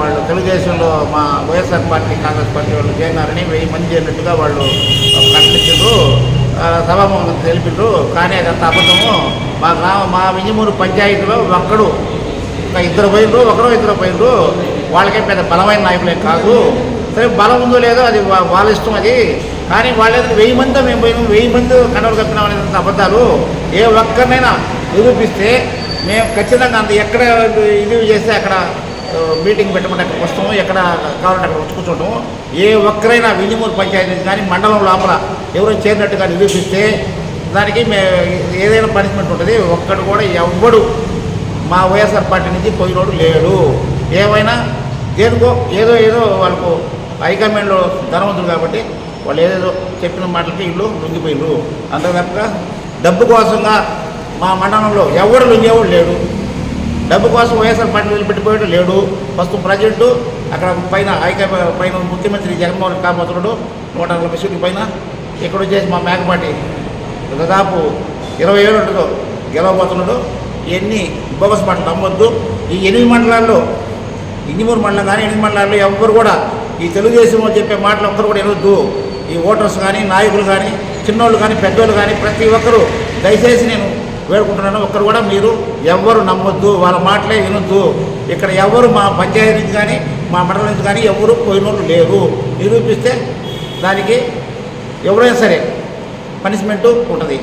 వాళ్ళు తెలుగుదేశంలో మా వైఎస్ఆర్ పార్టీ కాంగ్రెస్ పార్టీ వాళ్ళు చేరినారని వెయ్యి మంది చేరినట్టుగా వాళ్ళు ప్రకటించారు. సభాముఖం తెలిపారు. కానీ అదంత అబద్ధము. మా గ్రామ మా వింజమూరు పంచాయతీలో ఒక్కడు ఇద్దరు పోయినరు ఒకరో ఇద్దరు పోయినరు వాళ్ళకే పెద్ద బలమైన నాయకులే కాదు. సరే బలం ఉందో లేదో అది వాళ్ళ ఇష్టం అది. కానీ వాళ్ళేదో వెయ్యి మందితో మేము పోయినాం వెయ్యి మంది కండలు కప్పినాం అనేది అబద్ధాలు ఏ ఒక్కరినైనా నిరూపిస్తే మేము ఖచ్చితంగా అంత ఎక్కడ ఇది చేస్తే అక్కడ మీటింగ్ పెట్టమంటే అక్కడికి వస్తాము ఎక్కడ కావాలంటే అక్కడ వచ్చి కూర్చుంటాము. ఏ ఒక్కరైనా వింజమూరు పంచాయతీ కానీ మండలం లోపల ఎవరో చేరినట్టుగా నిరూపిస్తే దానికి మే ఏదైనా పనిష్మెంట్ ఉంటుంది. ఒక్కడు కూడా ఎవ్వడు మా వైఎస్ఆర్ పార్టీ నుంచి పోయినోడు లేడు. ఏమైనా దేనికో ఏదో ఏదో వాళ్ళకు హైకమాండ్లో ధనవంతులు కాబట్టి వాళ్ళు ఏదేదో చెప్పిన మాటలకి ఇల్లు లొంగిపోయినరు అంతే తప్ప డబ్బు కోసంగా మా మండలంలో ఎవడు లొంగేవాడు లేడు. డబ్బు కోసం వైఎస్ఆర్ పార్టీ వదిలిపెట్టిపోయాడు లేడు. ఫస్ట్ ప్రజెంట్ అక్కడ పైన ఐక పైన ముఖ్యమంత్రి జగన్మోహన్ రెడ్డి నూట నలభై సీట్ల పైన ఇక్కడ వచ్చేసి మా మేకపాటి దాదాపు ఇరవై ఏడు ఉంటుందో గెలవబోతున్నాడు. ఇవన్నీ బోగస్ మాటలు నమ్మొద్దు. ఈ ఎనిమిది మండలాల్లో ఇంజిమూరు మండలం కానీ ఎనిమిది మండలాల్లో ఎవ్వరు కూడా ఈ తెలుగుదేశం చెప్పే మాటలు ఒక్కరు కూడా వినొద్దు. ఈ ఓటర్స్ కానీ నాయకులు కానీ చిన్నోళ్ళు కానీ పెద్దోళ్ళు కానీ ప్రతి ఒక్కరూ దయచేసి నేను వేడుకుంటున్నాను. ఒక్కరు కూడా మీరు ఎవ్వరు నమ్మొద్దు వాళ్ళ మాటలే వినొద్దు. ఇక్కడ ఎవరు మా పంచాయతీ నుంచి కానీ మా మండలం నుంచి కానీ ఎవరు పోయినోళ్ళు లేరు. నిరూపిస్తే దానికి ఎవరైనా సరే పనిష్మెంటు ఉంటుంది.